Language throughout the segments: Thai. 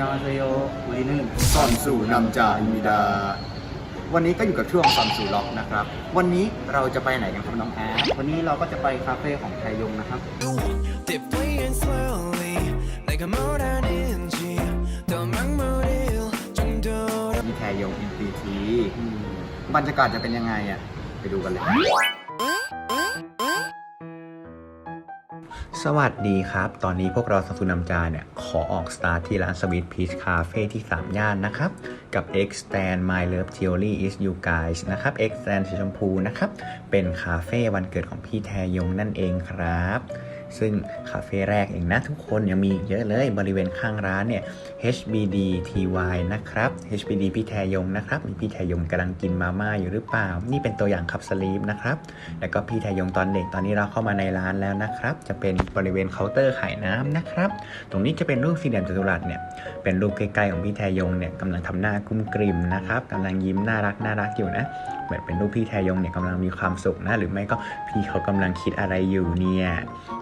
ยอาเซโยวันนึงซอนสู่นำจาอิมิดา วันนี้ก็อยู่กับช่วงซอนสู่ล็อกนะครับ วันนี้เราจะไปไหนกันครับน้องแอร์วันนี้เราก็จะไปคาเฟ่ของไทยยงนะครับ มีไทยยง MPT บรรยากาศจะเป็นยังไงอะ ไปดูกันเลย สวัสดีครับ ตอนนี้พวกเราสังสุนำจาเนี่ย ขอออกสตาร์ทที่ร้าน Sweet Peach Cafe ที่ 3 ย่านนะครับ กับ X Stand My Love Theory is You Guys นะครับ X Stand สีชมพูนะครับ เป็นคาเฟ่วันเกิดของพี่แทยงนั่นเองครับ ซึ่ง คาเฟ่แรกเองนะทุกคนยังมีเยอะเลยบริเวณข้างร้านเนี่ย HBD TY นะครับ HBD พี่แทยงนะครับ มีพี่แทยงกำลังกินมาม่าอยู่หรือเปล่า นี่เป็นตัวอย่างคับสลีปนะครับ แล้วก็พี่แทยงตอนเด็กตอนนี้เราเข้ามาในร้านแล้วนะครับ จะเป็นบริเวณเคาน์เตอร์ขายน้ำนะครับ ตรงนี้จะเป็นรูปสี่เหลี่ยมจัตุรัสเนี่ยเป็นรูปใกล้ๆของพี่แทยงเนี่ยกำลังทำหน้ากุ้มกริมนะครับกำลังยิ้มน่ารักน่ารักอยู่นะเหมือนเป็นรูปพี่แทยงเนี่ยกำลังมีความสุขนะหรือไม่ก็พี่เขากำลังคิดอะไรอยู่เนี่ย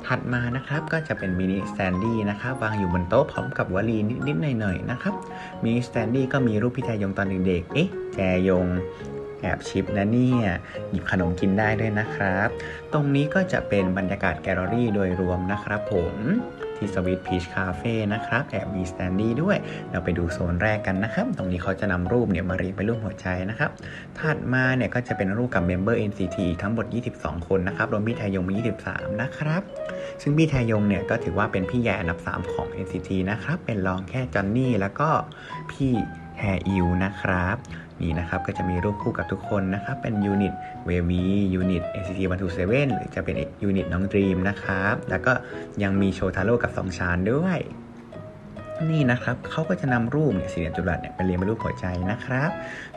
ถัดมานะครับก็จะเป็นมินิสแตนดี้นะครับวางอยู่บนโต๊ะพร้อมกับวลีนิดๆหน่อยๆนะครับมินิสแตนดี้ก็มีรูปพี่แจยงตอนเด็กๆเอ๊ะแจยงแอบชิปนะเนี่ยหยิบขนมกินได้ด้วยนะครับ ตรงนี้ก็จะเป็นบรรยากาศแกลเลอรี่โดยรวมนะครับผม ที่สวิตพีชคาเฟ่นะครับแอบมีสแตนดี้ด้วย เราไปดูโซนแรกกันนะครับ ตรงนี้เขาจะนำรูปเนี่ยมาเรียงเป็นรูปหัวใจนะครับ ถัดมาเนี่ยก็จะเป็นรูปกับเมมเบอร์ NCT ทั้งหมด 22 คนนะครับ รวมพี่ไทยงมี23 นะครับ ซึ่งพี่ไทยงเนี่ยก็ถือว่าเป็นพี่ใหญ่อันดับ 3 ของ NCT นะครับ เป็นรองแค่จอนนี่แล้วก็พี่แฮอิวนะครับ นี่นะครับก็จะมีรูปคู่กับทุกคนนะครับ เป็นยูนิตเววียูนิต ACT 127หรือจะเป็นยูนิตน้องดรีมนะครับ แล้วก็ยังมีโชทาโร่กับสองชานด้วย นี่นะครับเขาก็จะนำรูปเนี่ยสี่เหลี่ยมจัตุรัสเนี่ยไปเรียงเป็นรูปหัวใจนะครับ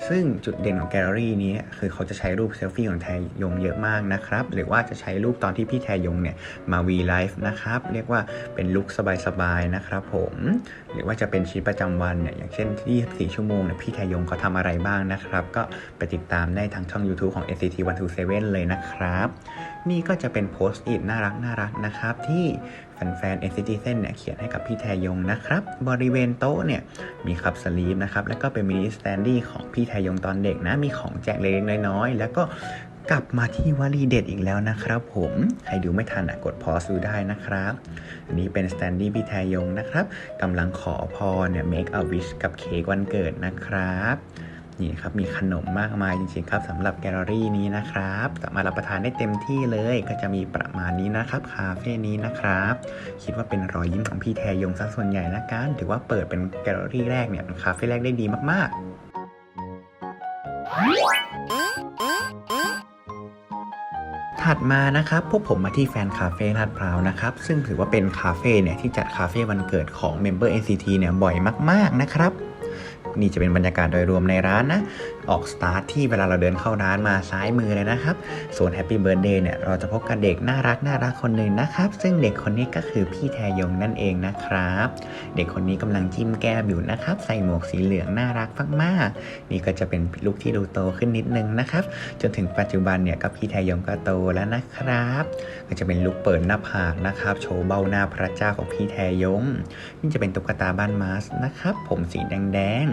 ซึ่งจุดเด่นของแกลเลอรี่นี้คือเขาจะใช้รูปเซลฟี่ของแทยงเยอะมากนะครับ หรือว่าจะใช้รูปตอนที่พี่แทยงเนี่ยมาวีไลฟ์นะครับ เรียกว่าเป็นลุคสบายๆนะครับผม หรือว่าจะเป็นชีวิตประจำวันเนี่ยอย่างเช่นที่24 ชั่วโมงเนี่ยพี่แทยงเขาทำอะไรบ้างนะครับ ก็ไปติดตามได้ทางช่อง YouTube ของ NCT 127เลยนะครับ นี่ก็จะเป็นโพสต์อิทน่ารักน่ารักนะครับที่ ฟนๆ NCT เส้นเนี่ยเขียนให้กับพี่แทยงนะครับ บริเวณโต๊ะเนี่ยมีคับสลีปนะครับ แล้วก็เป็นมินิสแตนดี้ของพี่แทยงตอนเด็กนะ มีของแจกเล็กๆน้อยๆ แล้วก็กลับมาที่วลีเด็ดอีกแล้วนะครับผม ใครดูไม่ทันอะกดพอสดูได้นะครับ อันนี้เป็นสแตนดี้พี่แทยงนะครับกำลังขอพรเนี่ย make a wish กับเค้กวันเกิดนะครับ นี่ครับมีขนมมากมายจริงๆครับสำหรับแกลเลอรี่นี้นะครับสามารถรับประทานได้เต็มที่เลยก็จะมีประมาณนี้นะครับคาเฟ่นี้นะครับ คิดว่าเป็นรอยยิ้มของพี่แทยงซะส่วนใหญ่ละกันถือว่าเปิดเป็นแกลเลอรี่แรกเนี่ยคาเฟ่แรกได้ดีมากๆถัดมานะครับพวกผมมาที่แฟนคาเฟ่ลาดพร้าวนะครับ ซึ่งถือว่าเป็นคาเฟ่เนี่ยที่จัดคาเฟ่วันเกิดของเมมเบอร์ NCT เนี่ยบ่อยมาก ๆ นะครับ นี่จะเป็นบรรยากาศโดยรวมในร้านนะ ออกสตาร์ทที่เวลาเราเดินเข้าร้านมาซ้ายมือเลยนะครับ ส่วนแฮปปี้เบิร์ดเดย์เนี่ยเราจะพบกับเด็กน่ารักน่ารักคนหนึ่งนะครับ ซึ่งเด็กคนนี้ก็คือพี่แทยงนั่นเองนะครับ เด็กคนนี้กำลังจิ้มแก้มอยู่นะครับ ใส่หมวกสีเหลืองน่ารักมากๆนี่ก็จะเป็นลุคที่ดูโตขึ้นนิดนึงนะครับ จนถึงปัจจุบันเนี่ยก็พี่แทยงก็โตแล้วนะครับ ก็จะเป็นลุคเปิดหน้าผากนะครับ โชว์เบ้าหน้าพระเจ้าของพี่แทยงนี่จะเป็นตุ๊กตาบ้านมาสนะครับ ผมสีแดง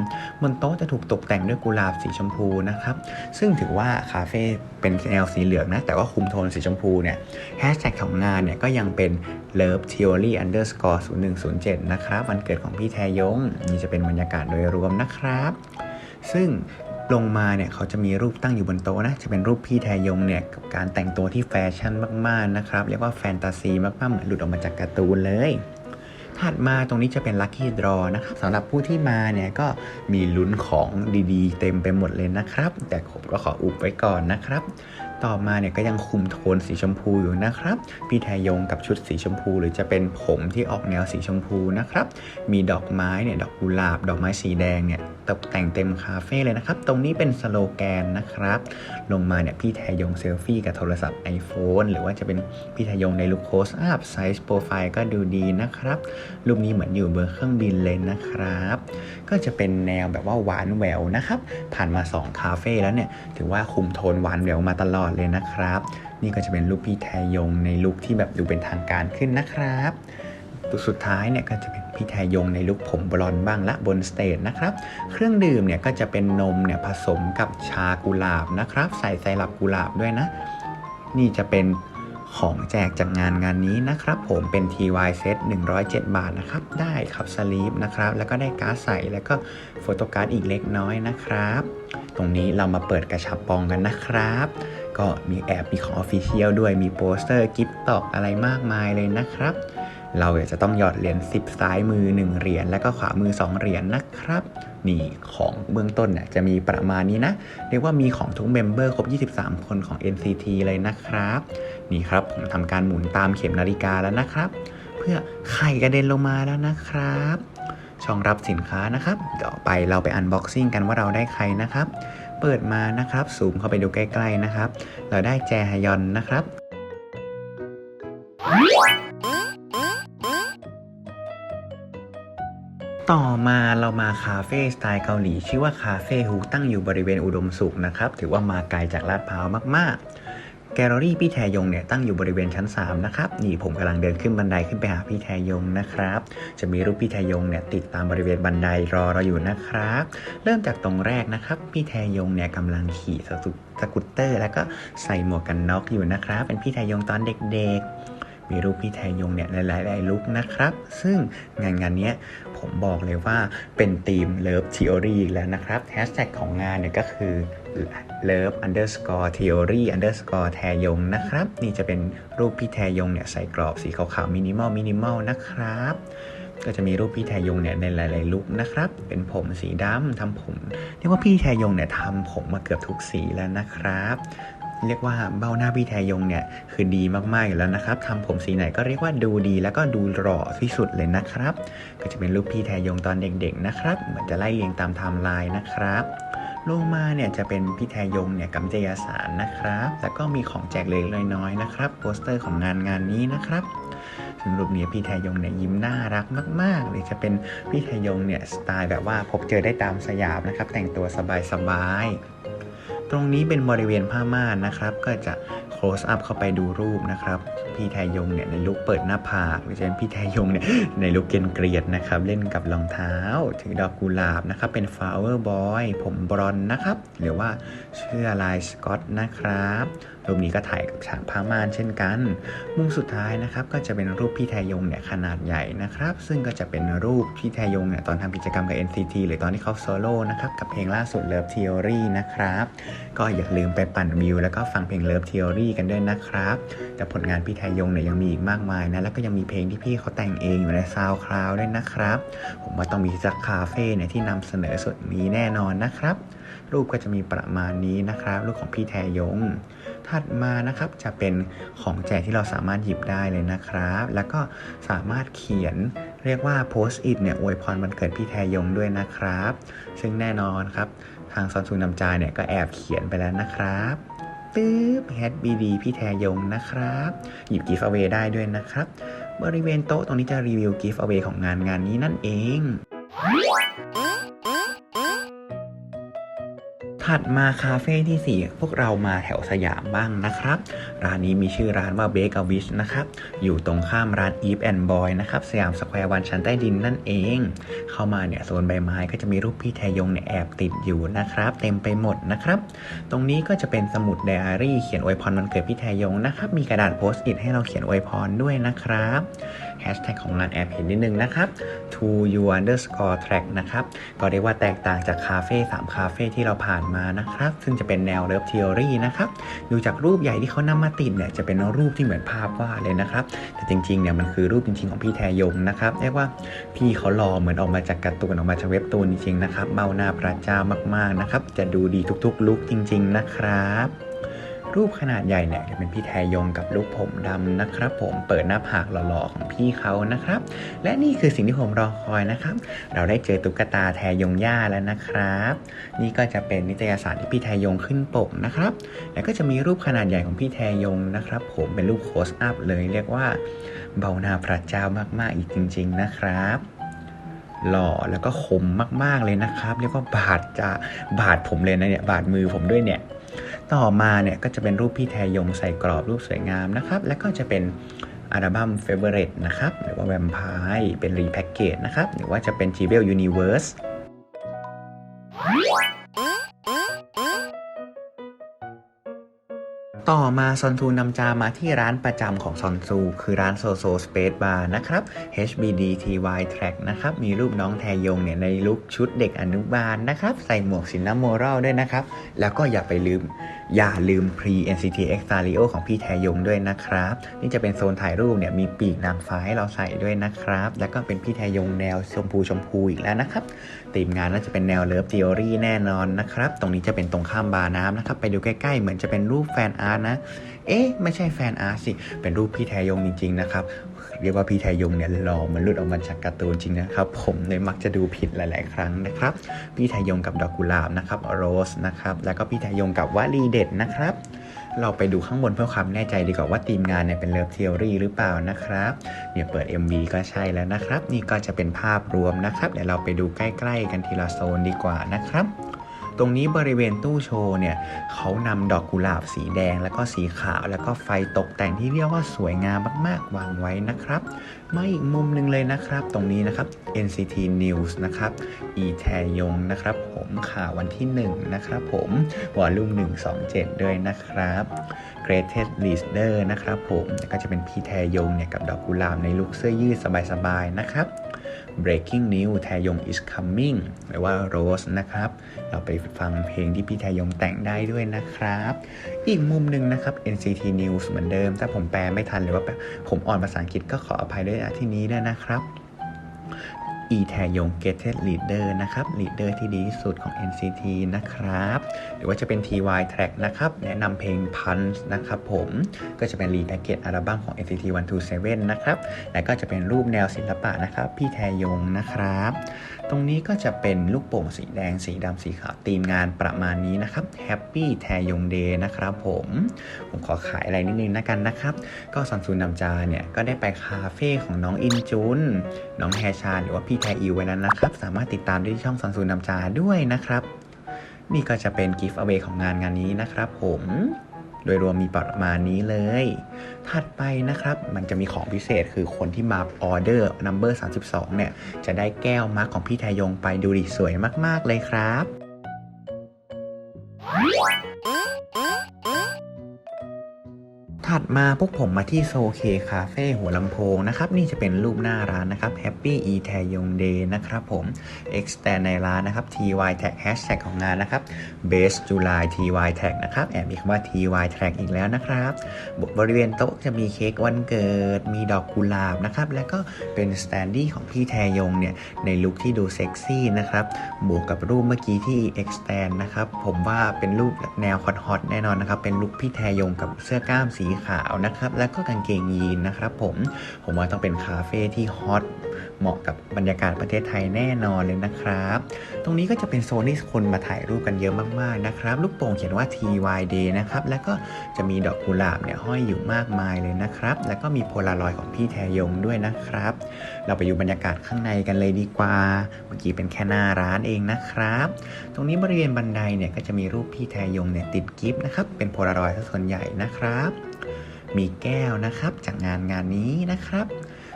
บนโต๊ะจะถูกตกแต่งด้วยกุหลาบสีชมพูนะครับ ซึ่งถือว่าคาเฟ่เป็นแนวสีเหลืองนะ แต่ว่าคุมโทนสีชมพูเนี่ยแฮชแท็กของงานเนี่ยก็ยังเป็น love theory underscore 0107 นะครับ วันเกิดของพี่แทยง นี่จะเป็นบรรยากาศโดยรวมนะครับ ซึ่งลงมาเนี่ยเขาจะมีรูปตั้งอยู่บนโต๊ะนะ จะเป็นรูปพี่แทยงเนี่ยกับการแต่งตัวที่แฟชั่นมากๆนะครับ เรียกว่าแฟนตาซีมากๆ เหมือนหลุดออกมาจากการ์ตูนเลย ถัดมาตรงนี้จะเป็นลัคกี้ดรอนะครับสำหรับผู้ที่มาเนี่ยก็มีลุ้นของดีๆ เต็มไปหมดเลยนะครับ แต่ผมก็ขออุบไว้ก่อนนะครับ ต่อมาเนี่ยก็ยังคุมโทนสีชมพูอยู่นะครับ พี่แทยงกับชุดสีชมพู หรือจะเป็นผมที่ออกแนวสีชมพูนะครับ มีดอกไม้เนี่ยดอกกุหลาบ ดอกไม้สีแดงเนี่ย ตกแต่งเต็มคาเฟ่เลยนะครับ ตรงนี้เป็นสโลแกนนะครับ ลงมาเนี่ยพี่แทยงเซลฟี่กับโทรศัพท์ iPhone หรือว่าจะเป็นพี่แทยงในลุคโคสอัพไซส์โปรไฟล์ก็ดูดีนะครับ รูปนี้เหมือนอยู่บนเครื่องบินเลยนะครับ ก็จะเป็นแนวแบบว่าหวานแหววนะครับ ผ่านมา 2 คาเฟ่แล้วเนี่ยถือว่าคุมโทนหวานแหววมาตลอดเลยนะครับ นี่ก็จะเป็นรูปพี่แทยงในลุคที่แบบดูเป็นทางการขึ้นนะครับ ตัวสุดท้ายเนี่ยก็จะเป็นพี่แทยงในลุคผมบลอนบ้างละบนสเตจนะครับ เครื่องดื่มเนี่ยก็จะเป็นนมเนี่ยผสมกับชากุหลาบนะครับ ใส่ไซรัปกุหลาบด้วยนะ นี่จะเป็นของแจกจากงานงานนี้นะครับ ผมเป็น TY Set 107 บาทนะครับ ได้ครับสลีปนะครับ แล้วก็ได้การ์ดใส่แล้วก็โฟโต้การ์ดอีกเล็กน้อยนะครับ ตรงนี้เรามาเปิดกระชับปองกันนะครับ ก็มีแอบมีของออฟฟิเชียลด้วยมีโปสเตอร์กิฟต์ตอกอะไรมากมายเลยนะครับ เราจะต้องหยอดเหรียญ10 ซ้ายมือ 1 เหรียญแล้วก็ขวามือ 2 เหรียญนะครับ นี่ของเบื้องต้นเนี่ยจะมีประมาณนี้นะ เรียกว่ามีของทุกเมมเบอร์ครบ 23 คนของ NCT เลยนะครับ นี่ครับผมทำการหมุนตามเข็มนาฬิกาแล้วนะครับ เพื่อไข่กระเด็นลงมาแล้วนะครับ ช่องรับสินค้านะครับต่อไปเราไปอันบ็อกซิ่งกันว่าเราได้ใครนะครับ เปิดมานะครับซูมเข้าไปดูใกล้ ๆนะครับ เราได้แจฮยอนนะครับ ต่อมาเรามาคาเฟ่สไตล์เกาหลี ชื่อว่าคาเฟ่ฮูตั้งอยู่บริเวณอุดมสุขนะครับ ถือว่ามาไกลจากลาดพร้าวมากๆ แกลเลอรี่พี่แทยงเนี่ยตั้งอยู่บริเวณชั้น 3 นะครับ นี่ผมกำลังเดินขึ้นบันไดขึ้นไปหาพี่แทยงนะครับ จะมีรูปพี่แทยงเนี่ยติดตามบริเวณบันไดรอเราอยู่นะครับ เริ่มจากตรงแรกนะครับ พี่แทยงเนี่ยกำลังขี่สกุสกูตเตอร์ แล้วก็ใส่หมวกกันน็อกอยู่นะครับ เป็นพี่แทยงตอนเด็กๆ มีรูปพี่แทยงเนี่ยหลายๆลุคนะครับ ซึ่งงานงานนี้ผมบอกเลยว่าเป็นทีม Love Theory แล้วนะครับแฮชแท็กของงานเนี่ยก็คือ Love underscore theory underscore แทยงนะครับ นี่จะเป็นรูปพี่แทยงเนี่ยใส่กรอบสีขาวๆมินิมอลมินิมอลนะครับก็จะมีรูปพี่แทยงเนี่ยในหลาย ๆ ลุคนะครับ เป็นผมสีดำทำผมเรียกว่าพี่แทยงเนี่ยทำผมมาเกือบทุกสีแล้วนะครับ เรียกว่าเบ้าหน้าพี่แทยงเนี่ยคือดีมากๆอยู่แล้วนะครับทำผมสีไหนก็เรียกว่าดูดีแล้วก็ดูหล่อที่สุดเลยนะครับ ก็จะเป็นรูปพี่แทยงตอนเด็กๆนะครับเหมือนจะไล่เรียงตามไทม์ไลน์นะครับลงมาเนี่ยจะเป็นพี่แทยงเนี่ยกับนิตยสารนะครับ แล้วก็มีของแจกเล็กน้อยๆนะครับ โปสเตอร์ของงานงานนี้นะครับซึ่งรูปนี้พี่แทยงเนี่ยยิ้มน่ารักมากๆเลยจะเป็นพี่แทยงเนี่ยสไตล์แบบว่าพบเจอได้ตามสยามนะครับ แต่งตัวสบายๆ ตรงนี้เป็นบริเวณผ้าม่านนะครับ ก็จะ close up เข้าไปดูรูปนะครับ พี่แทยงเนี่ยในลุคเปิดหน้าผากหรือจะเป็นพี่แทยงเนี่ยในลุคเกียนเกรียดนะครับเล่นกับรองเท้า ถือดอกกุหลาบนะครับเป็น flower boy ผมบรอนนะครับ หรือว่าเสื้อลายสกอตนะครับรูปนี้ก็ถ่ายกับฉากผ้าม่านเช่นกัน มุมสุดท้ายนะครับก็จะเป็นรูปพี่แทยงเนี่ยขนาดใหญ่นะครับ ซึ่งก็จะเป็นรูปพี่แทยงเนี่ยตอนทำกิจกรรมกับ NCT หรือตอนที่เขาโซโล่นะครับกับเพลงล่าสุด Love Theory นะครับ ก็อย่าลืมไปปั่นวิวแล้วก็ฟังเพลง Love Theory กันด้วยนะครับ แต่ผลงานพี่แทยงเนี่ยยังมีอีกมากมายนะ แล้วก็ยังมีเพลงที่พี่เขาแต่งเองอยู่ในซาวคลาวด้วยนะครับ ผมว่าต้องมีสักคาเฟ่เนี่ยที่นำเสนอสุดนี้แน่นอนนะครับ รูปก็จะมีประมาณนี้นะครับ รูปของพี่แทยง ถัดมานะครับจะเป็นของแจกที่เราสามารถหยิบได้เลยนะครับ แล้วก็สามารถเขียนเรียกว่าโพสต์อิทเนี่ยอวยพรวันเกิดพี่แทยงด้วยนะครับ ซึ่งแน่นอนครับ ทางซอนซูนำจายเนี่ยก็แอบเขียนไปแล้วนะครับ ตึ๊บแฮดบีดีพี่แทยงนะครับ หยิบกิฟต์เอาไว้ได้ด้วยนะครับ บริเวณโต๊ะตรงนี้จะรีวิวกิฟต์เอาไว้ของงานงานนี้นั่นเองถัดมาคาเฟ่ที่ 4 พวกเรามาแถวสยามบ้างนะครับร้านนี้มีชื่อร้านว่า Bake a Wish นะครับ อยู่ตรงข้ามร้าน Eve and Boy นะครับ สยามสแควร์วันชั้นใต้ดินนั่นเอง เข้ามาเนี่ยโซนใบไม้ก็จะมีรูปพี่แทยงเนี่ยแอบติดอยู่นะครับ เต็มไปหมดนะครับ ตรงนี้ก็จะเป็นสมุดไดอารี่เขียนอวยพรวันเกิดพี่แทยงนะครับ มีกระดาษโพสต์อิทให้เราเขียนอวยพรด้วยนะครับแฮชแท็กของร้านแอบเห็นนิดนึงนะครับ to you underscore track นะครับ ก็เรียกว่าแตกต่างจากคาเฟ่3คาเฟ่ที่เราผ่านมานะครับ ซึ่งจะเป็นแนว Love Theory นะครับ ดูจากรูปใหญ่ที่เขานำมาาติดเนี่ยจะเป็นรูปที่เหมือนภาพวาดเลยนะครับ แต่จริงๆเนี่ยมันคือรูปจริงๆของพี่แทยงนะครับเรียกว่าพี่เขาหล่อเหมือนออกมาจากการ์ตูนออกมาจากเว็บตูนจริงๆนะครับเบ้าหน้าพระเจ้ามากๆนะครับ จะดูดีทุกๆลุกจริง ๆนะครับ รูปขนาดใหญ่เนี่ยจะเป็นพี่แทยงกับลูกผมดำนะครับ ผมเปิดหน้าผากหล่อๆของพี่เขานะครับ และนี่คือสิ่งที่ผมรอคอยนะครับ เราได้เจอตุ๊กตาแทยงย่าแล้วนะครับ นี่ก็จะเป็นนิตยสารที่พี่แทยงขึ้นปกนะครับ แล้วก็จะมีรูปขนาดใหญ่ของพี่แทยงนะครับ ผมเป็นรูปโคสอัพเลยเรียกว่าเบาหน้าพระเจ้ามากๆอีกจริง ๆนะครับหล่อแล้วก็คมมากๆเลยนะครับ เรียกว่าบาดจะบาดผมเลยนะเนี่ยบาดมือผมด้วยเนี่ย ต่อมาเนี่ยก็จะเป็นรูปพี่แทยงใส่กรอบรูปสวยงามนะครับ แล้วก็จะเป็นอัลบั้ม Favorite นะครับ หรือว่า Vampire เป็นรีแพ็กเกจนะครับ หรือว่าจะเป็น g b e l Universe ต่อมาซอนซูนำจามาที่ร้านประจำของซอนซู คือร้านโซโซสเปซบาร์นะครับ HBD TY Track นะครับ มีรูปน้องแทยงเนี่ยในลุคชุดเด็กอนุบาลนะครับ ใส่หมวกสินน้ำโมรัลด้วยนะครับ แล้วก็อย่าไปลืม อย่าลืม Pre NCT X Stario ของพี่แทยงด้วยนะครับ นี่จะเป็นโซนถ่ายรูปเนี่ยมีปีกนางฟ้าให้เราใส่ด้วยนะครับ แล้วก็เป็นพี่แทยงแนวชมพูชมพูอีกแล้วนะครับทีมงานน่าจะเป็นแนวเลิฟ t ิ o รี่แน่นอนนะครับ ตรงนี้จะเป็นตรงข้ามบาร์น้ำนะครับ ไปดูใกล้ๆ เหมือนจะเป็นรูปแฟนอาร์ตนะ เอ๊ะ ไม่ใช่แฟนอาร์ตสิ เป็นรูปพี่แทยงจริงๆนะครับ เรียกว่าพี่แทยงเนี่ยหล่อเหมันหลุดออกมาจากการ์ตูนจริงนะครับ ผมเลยมักจะดูผิดหลาย ๆ ครั้งนะครับ พี่แทยงกับดอกกุหลาบนะครับโรสนะครับแล้วก็พี่แทยงกับวลีเด็ดนะครับเราไปดูข้างบนเพื่อความแน่ใจดีกว่าว่าทีมงานเนี่ยเป็นเลิฟเทอรี่หรือเปล่านะครับเนี่ยเปิด MV ก็ใช่แล้วนะครับ นี่ก็จะเป็นภาพรวมนะครับ เดี๋ยวเราไปดูใกล้ ๆ กันทีละโซนดีกว่านะครับ ตรงนี้บริเวณตู้โชว์เนี่ยเขานำดอกกุหลาบสีแดงแล้วก็สีขาว แล้วก็ไฟตกแต่งที่เรียกว่าสวยงามมากๆ วางไว้นะครับ มาอีกมุมหนึ่งเลยนะครับ ตรงนี้นะครับ NCT News นะครับอีแทยงนะครับ ผมข่าววันที่ 1 นะครับผมวอลลุ่ม127 ด้วยนะครับ Greatest Leader นะครับผมก็จะเป็นพี่แทยงเนี่ยกับดอกกุหลาบในลุคเสื้อยืดสบายๆนะครับ Breaking News แทยง is coming หรือว่า Rose นะครับ เราไปฟังเพลงที่พี่แทยงแต่งได้ด้วยนะครับ อีกมุมหนึ่งนะครับ NCT News เหมือนเดิม ถ้าผมแปลไม่ทันหรือว่าผมอ่อนภาษาอังกฤษก็ขออภัยด้วยนะที่นี้ด้วยนะครับ อีแทยง Gated Leader นะครับ Leader ที่ดีที่สุดของ NCT นะครับ หรือว่าจะเป็น TY Track นะครับ แนะนำเพลง Punch นะครับผม ก็จะเป็นรีแพคเกจอัลบั้มของ NCT 127 นะครับ และก็จะเป็นรูปแนวศิลปะนะครับ พี่แทยงนะครับ ตรงนี้ก็จะเป็นลูกโป่งสีแดง สีดำสีขาวทีมงานประมาณนี้นะครับ Happy แทยง Day นะครับผม ผมขอขายอะไรนิดนึงนะกันนะครับ ก็ซอนซูนนำจาเนี่ย ก็ได้ไปคาเฟ่ของน้องอินจุน น้องแฮชาหรือว่าพี่แทอิวไว้แล้วนะครับ สามารถติดตามได้ที่ช่องซอนซูนนำจาด้วยนะครับ นี่ก็จะเป็นกิฟต์ a เวของงานงานนี้นะครับผมโดยรวมมีประมาณนี้เลย ถัดไปนะครับ มันจะมีของพิเศษคือคนที่มาออเดอร์ number 32 เนี่ย จะได้แก้วมาร์กของพี่ไทยงไปดูดิสวยมาก ๆ เลยครับ ถัดมาพวกผมมาที่โซเคคาเฟ่หัวลำโพงนะครับ นี่จะเป็นรูปหน้าร้านนะครับ Happy e t a y o n Day นะครับผม Extend ในร้านนะครับ TY Tag Hashtag ของงานนะครับ Base July TY Tag นะครับ แอบมีคำว่า TY Tag อีกแล้วนะครับ บริเวณโต๊ะจะมีเค้กวันเกิด มีดอกกุหลาบนะครับ แล้วก็เป็นสแตนดี้ของพี่แทยงเนี่ย ในลุคที่ดูเซ็กซี่นะครับ บวกกับรูปเมื่อกี้ที่ extend นะครับ ผมว่าเป็นรูปแนวฮอตๆแน่นอนนะครับ เป็นลุคพี่แทยงกับเสื้อกล้ามสีขาวนะครับ แล้วก็กางเกงยีนนะครับผม ผมว่าต้องเป็นคาเฟ่ที่ฮอต เหมาะกับบรรยากาศประเทศไทยแน่นอนเลยนะครับ ตรงนี้ก็จะเป็นโซนที่คนมาถ่ายรูปกันเยอะมากๆนะครับ ลูกโป่งเขียนว่า TY Day นะครับ แล้วก็จะมีดอกกุหลาบเนี่ยห้อยอยู่มากมายเลยนะครับ แล้วก็มีโพลารอยด์ของพี่แทยงด้วยนะครับ เราไปดูบรรยากาศข้างในกันเลยดีกว่า เมื่อกี้เป็นแค่หน้าร้านเองนะครับ ตรงนี้บริเวณบันไดเนี่ยก็จะมีรูปพี่แทยงเนี่ยติดกิฟต์นะครับ เป็นโพลารอยด์ซะส่วนใหญ่นะครับ มีแก้วนะครับจากงานงานนี้นะครับ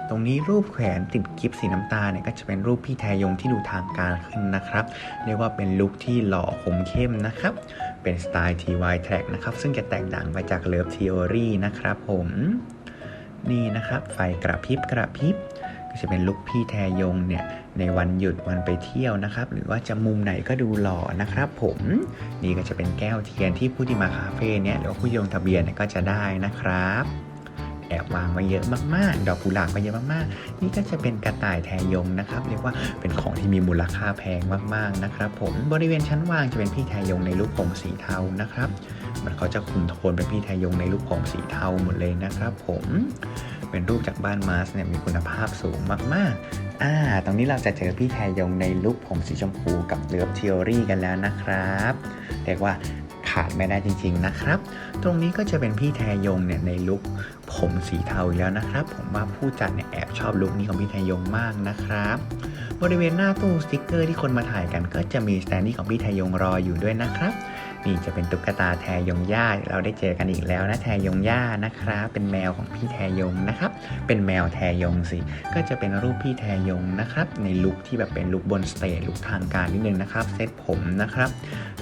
ตรงนี้รูปแขวนติดกิฟต์สีน้ำตาลเนี่ยก็จะเป็นรูปพี่แทยงที่ดูทางการขึ้นนะครับ เรียกว่าเป็นลุคที่หล่อคมเข้มนะครับ เป็นสไตล์ TY Track นะครับ ซึ่งจะแตกต่างไปจาก Love Theory นะครับผมนี่นะครับ ไฟกระพริบกระพริบก็จะเป็นลุคพี่แทยงเนี่ยในวันหยุดวันไปเที่ยวนะครับ หรือว่าจะมุมไหนก็ดูหล่อนะครับ ผมนี่ก็จะเป็นแก้วเทียนที่ผู้ที่มาคาเฟ่เนี่ยหรือว่าผู้ที่ลงทะเบียนเนี่ยก็จะได้นะครับ อบวางไว้เยอะมากๆ ดอกกุหลาบไว้เยอะมากๆ นี่ก็จะเป็นกระต่ายแทยงนะครับ เรียกว่าเป็นของที่มีมูลค่าแพงมากๆนะครับ ผมบริเวณชั้นวางจะเป็นพี่แทยงในรูปผมสีเทานะครับ มันเขาจะคุมโทนเป็นพี่แทยงในรูปผมสีเทาหมดเลยนะครับผมเป็นรูปจากบ้านมาร์สเนี่ยมีคุณภาพสูงมากๆ อ่า ตรงนี้เราจะเจอพี่แทยงในลุคผมสีชมพูกับเลิฟเทอรี่กันแล้วนะครับ เรียกว่า ขาดไม่ได้จริง ๆนะครับ ตรงนี้ก็จะเป็นพี่แทยงเนี่ยในลุคผมสีเทาอีกแล้วนะครับ ผมว่าผู้จัดเนี่ยแอบชอบลุคนี้ของพี่แทยงมากนะครับ บริเวณหน้าตู้สติกเกอร์ที่คนมาถ่ายกัน ก็จะมีสแตนดี้ของพี่แทยงรออยู่ด้วยนะครับ นี่จะเป็นตุ๊กตาแทยงย่าเราได้เจอกันอีกแล้วนะแทยงย่านะครับ เป็นแมวของพี่แทยงนะครับ เป็นแมวแทยงสิ ก็จะเป็นรูปพี่แทยงนะครับ ในลุคที่แบบเป็นลุคบนสเตจลุคทางการนิดนึงนะครับ เซตผมนะครับ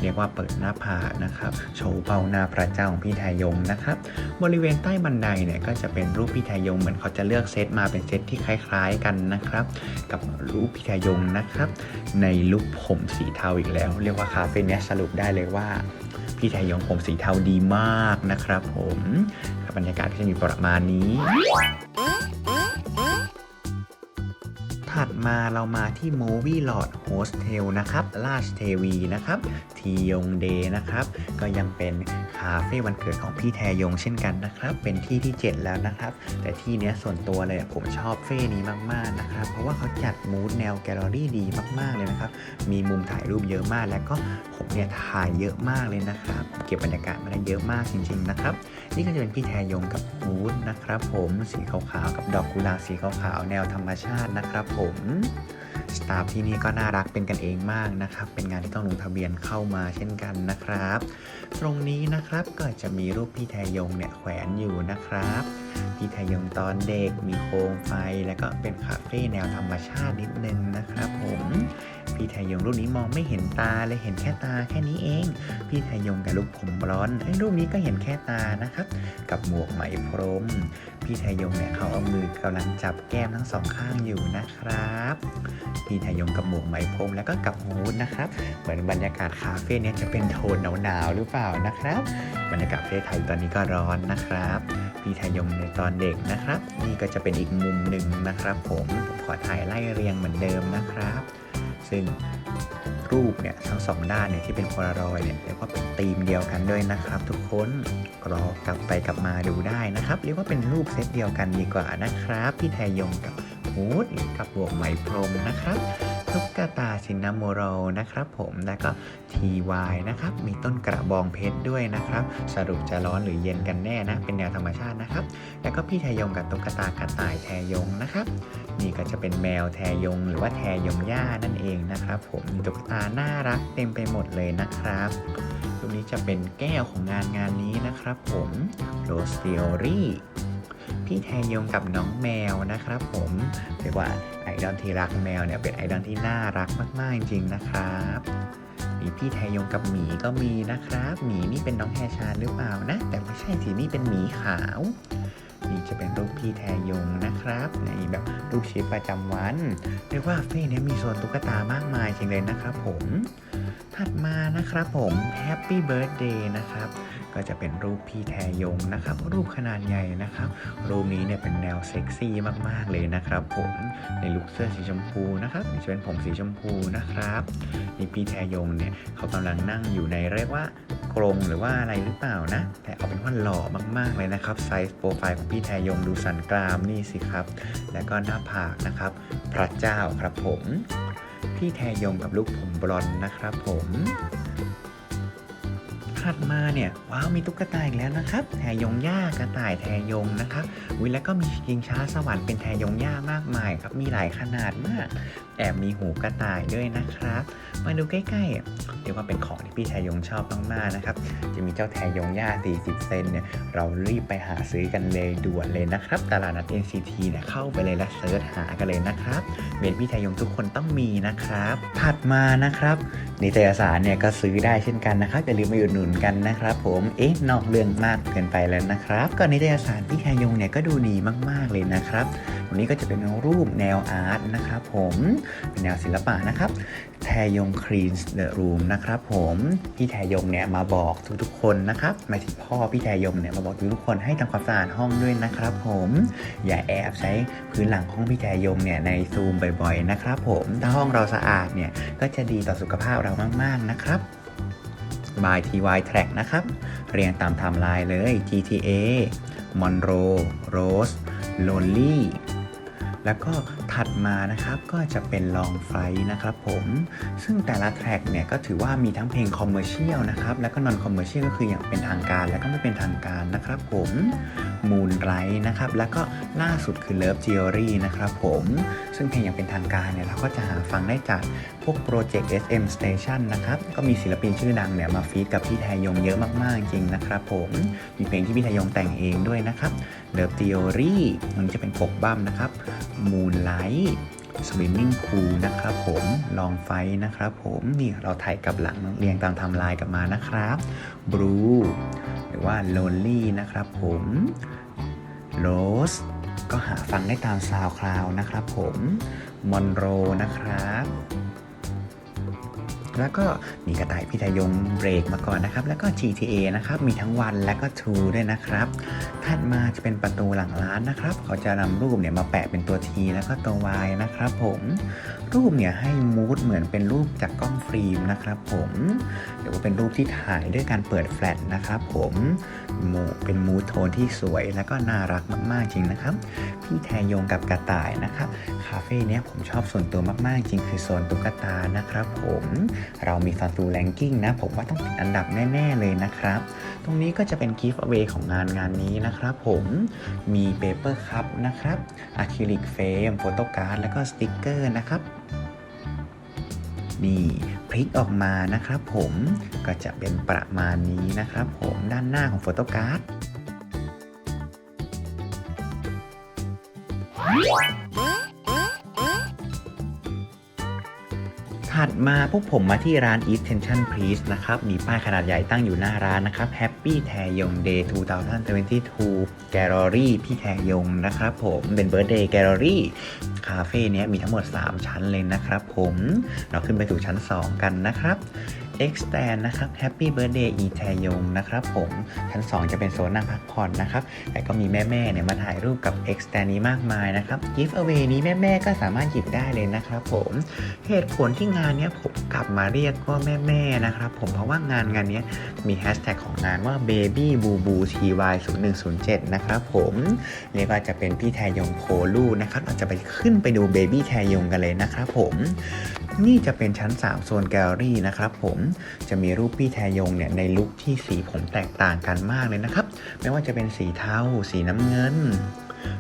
เรียกว่าเปิดหน้าผากนะครับ โชว์เบ้าหน้าพระเจ้าของพี่แทยงนะครับ บริเวณใต้บันไดเนี่ยก็จะเป็นรูปพี่แทยงเหมือนเขาจะเลือกเซตมาเป็นเซตที่คล้ายๆกันนะครับ กับรูปพี่แทยงนะครับ ในลุคผมสีเทาอีกแล้ว เรียกว่าคาเฟ่เนี้ยสรุปได้เลยว่า พี่ชายงผมสีเทาดีมากนะครับผมบรรยากาศก็จะมีประมาณนี้ ถัดมาเรามาที่ Movie Lord Hostel นะครับลาชเทวีนะครับ ทียงเดย์นะครับ ก็ยังเป็น คาเฟ่วันเกิดของพี่แทยงเช่นกันนะครับ เป็นที่ที่ 7 แล้วนะครับ แต่ที่เนี้ยส่วนตัวเลยผมชอบเฟ่นี้มากๆนะครับ เพราะว่าเขาจัดมูดแนวแกลเลอรี่ดีมากๆเลยนะครับ มีมุมถ่ายรูปเยอะมาก แล้วก็ผมเนี่ยถ่ายเยอะมากเลยนะครับ เก็บบรรยากาศมาได้เยอะมากจริง ๆ นะครับ นี่ก็จะเป็นพี่แทยงกับฮูดนะครับผมสีขาวๆกับดอกกุหลาบสีขาวๆแนวธรรมชาตินะครับผมสตาฟที่นี่ก็น่ารักเป็นกันเองมากนะครับ เป็นงานที่ต้องลงทะเบียนเข้ามาเช่นกันนะครับ ตรงนี้นะครับก็จะมีรูปพี่แทยงเนี่ยแขวนอยู่นะครับ พี่แทยงตอนเด็กมีโคมไฟ แล้วก็เป็นคาเฟ่แนวธรรมชาตินิดนึงนะครับผมพี่แทยงรูปนี้มองไม่เห็นตาเลยเห็นแค่ตาแค่นี้เอง พี่แทยงกับลูกผมบลอนรูปนี้ก็เห็นแค่ตานะครับกับหมวกไหมพรม พี่แทยงเนี่ยเขาเอามือกำลังจับแก้มทั้งสองข้างอยู่นะครับ พี่แทยงกับหมวกไหมพรมแล้วก็กับฮูดนะครับ เหมือนบรรยากาศคาเฟ่เนี่ยจะเป็นโทนหนาวๆหรือเปล่านะครับ บรรยากาศประเทศไทยตอนนี้ก็ร้อนนะครับ พี่ทยงในตอนเด็กนะครับ นี่ก็จะเป็นอีกมุมหนึ่งนะครับ ผมผมขอถ่ายไล่เรียงเหมือนเดิมนะครับ ซึ่งรูปเนี่ยทั้งสองด้านเนี่ยที่เป็นโพลารอยด์เนี่ยเรียกว่าเป็นธีมเดียวกันด้วยนะครับ ทุกคนรอกลับไปกลับมาดูได้นะครับ เรียกว่าเป็นรูปเซตเดียวกันดีกว่านะครับพี่ไทยงกับฮูดหรือกับบวกไหมพรมนะครับ ตุ๊กตาซินนามโรนะครับผมแล้วก็ TY นะครับมีต้นกระบองเพชรด้วยนะครับ สรุปจะร้อนหรือเย็นกันแน่นะ เป็นแนวธรรมชาตินะครับ แล้วก็พี่แทยงกับตุ๊กตากระต่ายแทยงนะครับนี่ก็จะเป็นแมวแทยงหรือว่าแทยงย่านั่นเองนะครับ ผมตุ๊กตาน่ารักเต็มไปหมดเลยนะครับตรงนี้จะเป็นแก้วของงานงานนี้นะครับ ผมโรส t ิโอรี่ พี่แทนยงกับน้องแมวนะครับผมเรียกว่าไอดอลที่รักแมวเนี่ยเป็นไอดอลที่น่ารักมากๆจริงๆนะครับมีพี่แทยงกับหมีก็มีนะครับหมีนี่เป็นน้องแฮชานหรือเปล่านะ แต่ไม่ใช่สินี่เป็นหมีขาวนี่จะเป็นรูปพี่แทยงนะครับ ในแบบรูปชีวิตประจำวันเรียกว่าเฟ่เนี้ยมีโซนตุ๊กตามากมายจริงเลยนะครับผม ถัดมานะครับผม Happy Birthday นะครับ ก็จะเป็นรูปพี่แทยงนะครับ รูปขนาดใหญ่นะครับ รูปนี้เนี่ยเป็นแนวเซ็กซี่มากๆเลยนะครับผมในลุคเสื้อสีชมพูนะครับนี่จะเป็นผมสีชมพูนะครับนี่พี่แทยงเนี่ยเขากำลังนั่งอยู่ในเรียกว่ากรงหรือว่าอะไรหรือเปล่านะ แต่เอาเป็นว่าหล่อมากๆเลยนะครับไซส์โปรไฟล์ของพี่แทยงดูสันกรามนี่สิครับ แล้วก็หน้าผากนะครับ พระเจ้าครับผม พี่แทยงกับลูกผมบลอนนะครับผม ถัดมาเนี่ยว้าวมีตุ๊กตาอีกแล้วนะครับแทยงย่ากระต่ายแทยงนะครับวิแล้วก็มีชิงช้าสวรรค์เป็นแทยงย่ามากมายครับมีหลายขนาดมาก แอบมีหูกระต่ายด้วยนะครับ มาดูใกล้ๆเรียกว่าเป็นของที่พี่แทยงชอบมากๆนะครับ จะมีเจ้าแทยงย่า 40 เซนเนี่ย เรารีบไปหาซื้อกันเลยด่วนเลยนะครับ ตลาดนัด NCT เนี่ยเข้าไปเลยและเซิร์ชหากันเลยนะครับเบนพี่แทยงทุกคนต้องมีนะครับ ถัดมานะครับนิตยสารเนี่ยก็ซื้อได้เช่นกันนะครับอย่าลืมมาอุดหนุนกันนะครับ ผมเอ๊ะนอกเรื่องมากเกินไปแล้วนะครับก็นิตยสารพี่แทยงเนี่ยก็ดูดีมากๆเลยนะครับวันนี้ก็จะเป็นรูปแนวอาร์ตนะครับผมเป็นแนวศิลปะนะครับแทยงครีนเดอะรูมนะครับผมพี่แทยงเนี่ยมาบอกทุกๆคนนะครับหมายถึงพ่อพี่แทยงเนี่ยมาบอกทุกๆคนให้ทำความสะอาดห้องด้วยนะครับผมอย่าแอบใช้พื้นหลังห้องพี่แทยงเนี่ยในซูมบ่อยๆนะครับผมถ้าห้องเราสะอาดเนี่ยก็จะดีต่อสุขภาพเรามากๆนะครับ by TY Track นะครับ เรียงตามไทม์ไลน์เลย GTA Monroe Rose Lonely แล้วก็ ถัดมานะครับก็จะเป็น Long Flight นะครับผมซึ่งแต่ละแทร็กเนี่ยก็ถือว่ามีทั้งเพลงคอมเมอร์เชียลนะครับแล้วก็นอนคอมเมอร์เชียลก็คืออย่างเป็นทางการ แล้วก็ไม่เป็นทางการนะครับผมมูนไรนะครับแล้วก็ล่าสุดคือ Love Theory นะครับผมซึ่งเพลงอย่างเป็นทางการเนี่ยเราก็จะหาฟังได้จากพวกโปรเจกต์ SM Station นะครับก็มีศิลปินชื่อดังเนี่ยมาฟีดกับพี่แทยงเยอะมากๆจริงนะครับผมมีเพลงที่พี่แทยงแต่งเองด้วยนะครับ Love Theory มันจะเป็นปกบั้มนะครับ มูนไลท์สว imming Pool นะครับผมลองไฟนะครับผมนี่เราถ่ายกับหลังเรียงตามทำลายกลับมานะครับบลูหรือว่า Lonely นะครับผม Rose ก็หาฟังได้ตามซาวคลาวนะครับผมมอนโรนะครับ แล้วก็มีกระต่ายพิทยงเบรกมาก่อนนะครับ แล้วก็ GTA นะครับ มีทั้งวันและก็ทูด้วยนะครับ ถัดมาจะเป็นประตูหลังร้านนะครับ เขาจะนำรูปเนี่ยมาแปะเป็นตัว T แล้วก็ตัว Y นะครับผม รูปเนี่ยให้มูดเหมือนเป็นรูปจากกล้องฟิล์มนะครับผมหรือว่าเป็นรูปที่ถ่ายด้วยการเปิดแฟลชนะครับผมโมเป็นมูดโทนที่สวยแล้วก็น่ารักมากๆจริงนะครับ พี่แทยงกับกระต่ายนะครับคาเฟ่เนี้ยผมชอบส่วนตัวมากๆ จริงคือโซนตุ๊กตานะครับผมเรามีซันตูแรงกิ้งนะ ผมว่าต้องติดอันดับแน่ ๆเลยนะครับ ตรงนี้ก็จะเป็นกิฟต์เวของงานงานนี้นะครับผมมีเปเปอร์คัพนะครับอะคริลิกเฟรมโฟโต้การ์ดแล้วก็สติกเกอร์นะครับ นี่พลิกออกมานะครับผมก็จะเป็นประมาณนี้นะครับผมด้านหน้าของโฟโต้การ์ด ถัดมาพวกผมมาที่ร้าน East Tension Please นะครับ มีป้ายขนาดใหญ่ตั้งอยู่หน้าร้านนะครับ Happy แทยง Day 2022 Gallery พี่แทยงนะครับผมเป็น Birthday Gallery คาเฟ่เนี้ยมีทั้งหมด 3 ชั้นเลยนะครับผม เราขึ้นไปสู่ชั้น 2 กันนะครับ Extend นะครับ Happy Birthday อีแทยงนะครับผมชั้น 2 จะเป็นโซนนั่งพักผ่อนนะครับ แต่ก็มีแม่ๆเนี่ยมาถ่ายรูปกับ Extend นี้มากมายนะครับ Give away นี้แม่ๆก็สามารถหยิบได้เลยนะครับผมเหตุผลที่งานเนี้ยผมกลับมาเรียกว่าแม่ๆนะครับผมเพราะว่างานงานเนี้ยมีแฮชแท็กของงานว่า baby boo boo ty 0107นะครับผมเรียกว่าจะเป็นพี่แทยงโพลูนะครับเราจะไปขึ้นไปดู baby แทยงกันเลยนะครับผม นี่จะเป็นชั้น 3 โซนแกลเลอรี่นะครับผมจะมีรูปพี่แทยงเนี่ยในลุคที่สีผมแตกต่างกันมากเลยนะครับ ไม่ว่าจะเป็นสีเทาสีน้ำเงิน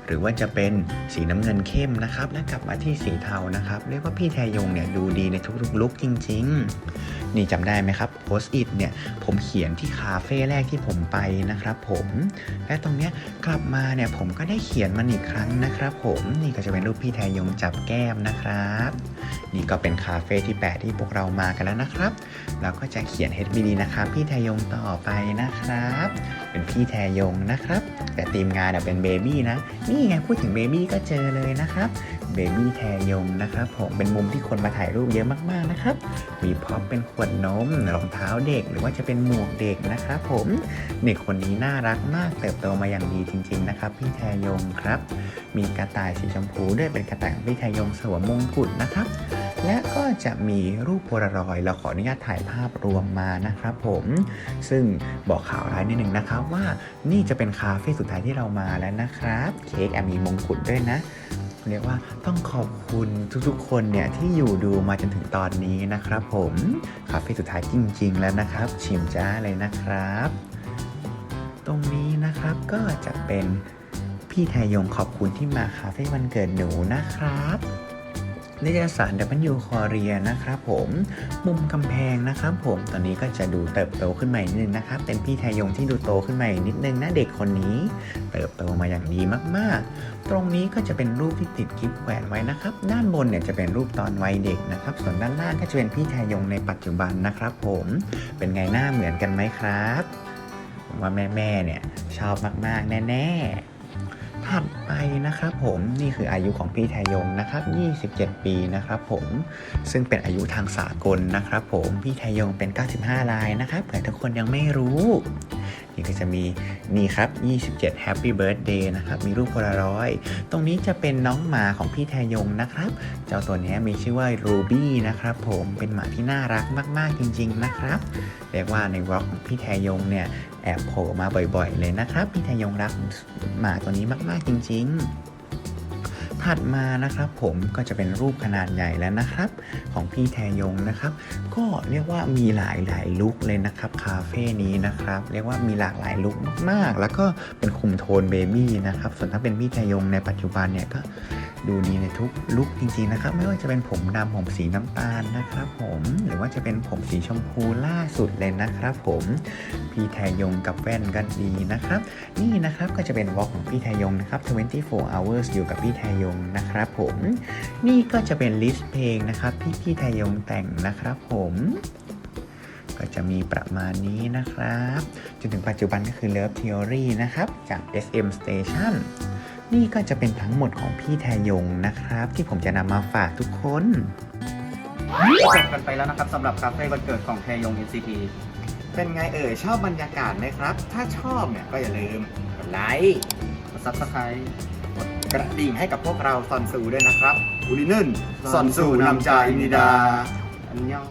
หรือว่าจะเป็นสีน้ำเงินเข้มนะครับ และกลับมาที่สีเทานะครับ เรียกว่าพี่แทยงเนี่ยดูดีในทุกๆลุคจริง ๆ นี่จำได้ไหมครับโพสต์อิทเนี่ยผมเขียนที่คาเฟ่แรกที่ผมไปนะครับ ผมและตรงเนี้ยกลับมาเนี่ยผมก็ได้เขียนมันอีกครั้งนะครับ ผมนี่ก็จะเป็นรูปพี่แทยงจับแก้มนะครับ นี่ก็เป็นคาเฟ่ที่ 8 ที่พวกเรามากันแล้วนะครับแล้วก็จะเขียน HBD นะครับ พี่แทยงต่อไปนะครับ เป็นพี่แทยงนะครับ แต่ทีมงานอะเป็นเบบี้นะนี่ไงพูดถึงเบบี้ก็เจอเลยนะครับ เบบี้แทยงนะครับผมเป็นมุมที่คนมาถ่ายรูปเยอะมากๆนะครับ มีพ็อปเป็นขวดนมรองเท้าเด็กหรือว่าจะเป็นหมวกเด็กนะครับผมเด็กคนนี้น่ารักมากเติบโตมาอย่างดีจริง ๆ นะครับพี่แทยงครับ มีกระต่ายสีชมพูด้วยเป็นกระต่ายพี่แทยงสวมมงกุฎนะครับและก็จะมีรูปโพลารอยเราขออนุญาตถ่ายภาพรวมมานะครับผม ซึ่งบอกข่าวร้ายนิดนึงนะครับว่านี่จะเป็นคาเฟ่สุดท้ายที่เรามาแล้วนะครับ เค้กแอมีมงกุฎด้วยนะ เรียกว่าต้องขอบคุณทุกๆ คนเนี่ยที่อยู่ดูมาจนถึงตอนนี้นะครับผมคาเฟ่สุดท้ายจริง ๆ แล้วนะครับ ชิมจ้าเลยนะครับ ตรงนี้นะครับก็จะเป็นพี่ไทยยงขอบคุณที่มาคาเฟ่วันเกิดหนูนะครับ นิตยสาร W คอเรียนะครับผม มุมกำแพงนะครับผมตอนนี้ก็จะดูเติบโตขึ้นมาอีกนิดนึงนะครับ เป็นพี่แทยงที่ดูโตขึ้นมาอีกนิดนึงนะเด็กคนนี้ เติบโตมาอย่างดีมากๆ ตรงนี้ก็จะเป็นรูปที่ติดกิฟต์แขวนไว้นะครับ ด้านบนเนี่ยจะเป็นรูปตอนวัยเด็กนะครับ ส่วนด้านล่างก็จะเป็นพี่แทยงในปัจจุบันนะครับผมเป็นไงหน้าเหมือนกันไหมครับผมว่าแม่ๆเนี่ยชอบมากๆแน่ๆ ถัดไปนะครับผมนี่คืออายุของพี่แทยงนะครับ 27 ปีนะครับผมซึ่งเป็นอายุทางสากลนะครับผมพี่แทยงเป็น 95 ลายนะครับเผื่อทุกคนยังไม่รู้ นี่ก็จะมีนี่ครับ 27 Happy Birthday นะครับ มีรูปโพลารอยด์ตรงนี้จะเป็นน้องหมาของพี่แทยงนะครับ เจ้าตัวนี้มีชื่อว่ารูบี้นะครับผมเป็นหมาที่น่ารักมากๆจริง ๆ นะครับ เรียกว่าในวอล์กของพี่แทยงเนี่ยแอบโผล่มาบ่อยๆ เลยนะครับ พี่แทยงรักหมาตัวนี้มากๆจริง ๆ ถัดมานะครับผมก็จะเป็นรูปขนาดใหญ่แล้วนะครับ ของพี่แทยงนะครับ ก็เรียกว่ามีหลายหลายลุคเลยนะครับคาเฟ่นี้นะครับเรียกว่ามีหลากหลายลุคมากๆ แล้วก็เป็นคุมโทนเบบี้นะครับส่วนถ้าเป็นพี่แทยงในปัจจุบันเนี่ยก็ ดูดีในทุกลุคจริงๆนะครับ ไม่ว่าจะเป็นผมดำผมสีน้ำตาลนะครับผมหรือว่าจะเป็นผมสีชมพูล่าสุดเลยนะครับผมพี่แทยงกับแว่นกันดีนะครับ นี่นะครับก็จะเป็นวอล์กของพี่แทยงนะครับ 24 hours อยู่กับพี่แทยงนะครับผมนี่ก็จะเป็นลิสต์เพลงนะครับที่พี่แทยงแต่งนะครับผมก็จะมีประมาณนี้นะครับ จนถึงปัจจุบันก็คือ Love Theory นะครับ จาก SM Station นี่ก็จะเป็นทั้งหมดของพี่แทยงนะครับ ที่ผมจะนำมาฝากทุกคนจบกันไปแล้วนะครับสำหรับคาเฟ่วันเกิดของแทยง NCT เป็นไงเอ่ยชอบบรรยากาศไหมครับ ถ้าชอบเนี่ยก็อย่าลืมกดไลค์ซับสไครต์กระดิ่งให้กับพวกเราซอนซูด้วยนะครับอุลินึนซอนซูนำจาอิมิดาอันยอง